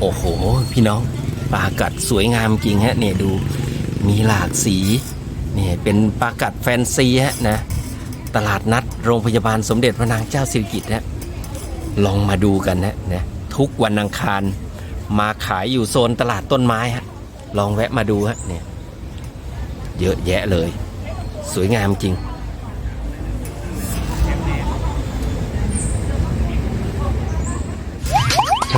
โอ้โห พี่น้องปลากัดสวยงามจริงฮะเนี่ยดูมีหลากสีเนี่ยเป็นปลากัดแฟนซีฮะนะตลาดนัดโรงพยาบาลสมเด็จพระนางเจ้าสิริกิติ์ฮะลองมาดูกันนะนะทุกวันอังคารมาขายอยู่โซนตลาดต้นไม้ฮะลองแวะมาดูฮะเนี่ยเยอะแยะเลย สวยงามจริง ช่อง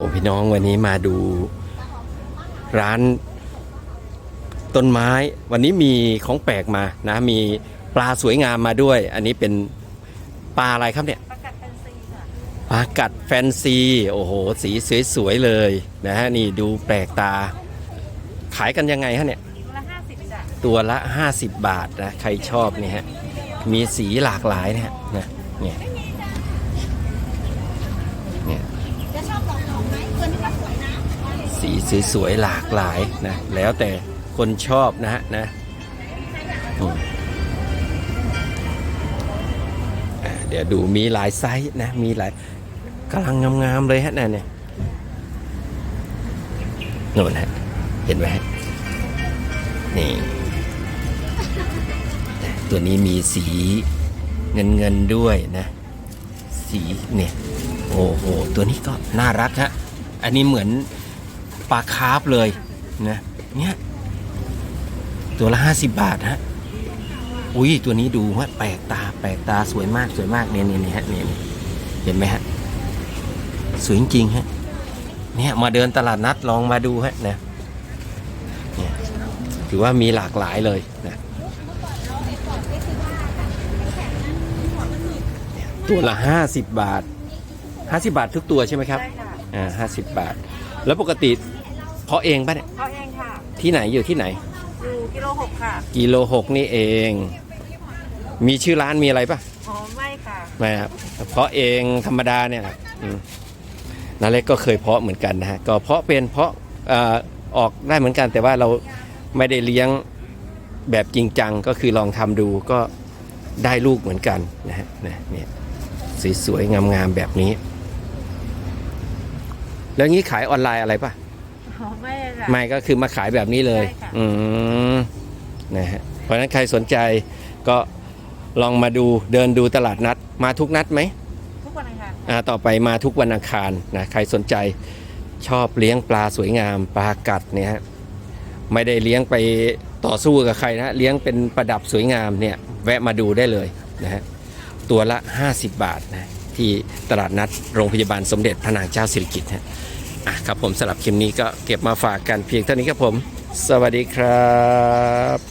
โอ้พี่น้องวันนี้มาดูร้านต้นไม้ วันนี้มีของแปลกมานะ มีปลาสวยงามมาด้วย อันนี้เป็นปลาอะไรครับเนี่ยประกัดเป็นซีค่ะปลากัดแฟนซี โอ้โห สีสวยๆเลยนะฮะนี่ดูแปลกตา ขายกันยังไงฮะเนี่ย ตัวละห้าสิบจ้ะตัวละ50 บาทนะ ใครชอบเนี่ยฮะ มีสีหลากหลายเนี่ยนะเนี่ยเนี่ย จะชอบดอกหอมไหมตัวนี้ก็สวยนะ สวยๆหลากหลายนะแล้วแต่คนชอบนะฮะนะเดี๋ยวดูมีหลายไซส์นะมีหลายกำลังงามๆเลยฮะนั่นเนี่ยโน่นฮะเห็นไหมฮะนี่ตัวนี้มีสีเงินเงินๆด้วยนะ สีเนี่ยโอ้โหตัวนี้ก็น่ารักฮะอันนี้เหมือน ปลาคาร์ฟเลยนะเนี่ยตัวละห้าสิบบาทฮะอุ้ยตัวนี้ดูว่าแปลกตาแปลกตาสวยมากสวยมากเนี่ยเนี่ยเนี่ยฮะเนี่ยเนี่ยเห็นไหมฮะสวยจริงๆฮะเนี่ยมาเดินตลาดนัดลองมาดูฮะนะเนี่ยถือว่ามีหลากหลายเลยนะเนี่ยตัวละห้าสิบบาทห้าสิบาททุกตัวใช่ไหมครับใช่ค่ะอ่าห้าสิบบาท แล้วปกติ เพาะเองปะเนี่ยเขาเองค่ะ ที่ไหนอยู่ที่ไหน อยู่กิโลหกค่ะ กิโลหกนี่เอง มีชื่อร้านมีอะไรปะอ๋อไม่ค่ะไม่ครับเพาะเองธรรมดาเนี่ยครับอืมนาเล็กก็เคยเพาะเหมือนกันนะฮะก็เพาะเป็นเพาะเอ่อออกได้เหมือนกัน แต่ว่าเราไม่ได้เลี้ยงแบบจริงจังก็คือลองทำดูก็ได้ลูกเหมือนกันนะฮะนะเนี่ยสวยๆงามๆแบบนี้ แล้วงี้ขายออนไลน์อะไรปะอ๋อ ไม่ค่ะไม่ก็คือมาขายแบบนี้เลยใช่ค่ะอืมนะฮะเพราะฉะนั้นใครสนใจก็ลองมาดูเดินดูตลาดนัด มาทุกนัดไหมทุกวันอังคารอ่าต่อไปมาทุกวันอังคารนะใครสนใจชอบเลี้ยงปลาสวยงาม ปลากัดเนี่ยฮะไม่ได้เลี้ยงไปต่อสู้กับใครนะเลี้ยงเป็นประดับสวยงามเนี่ยแวะมาดูได้เลยนะฮะตัวละ 50 บาทนะที่ตลาดนัดโรงพยาบาลสมเด็จพระนางเจ้าสิริกิติ์ฮะ อะครับผมสำหรับคลิปนี้ก็เก็บมาฝากกันเพียงเท่านี้ครับผม สวัสดีครับ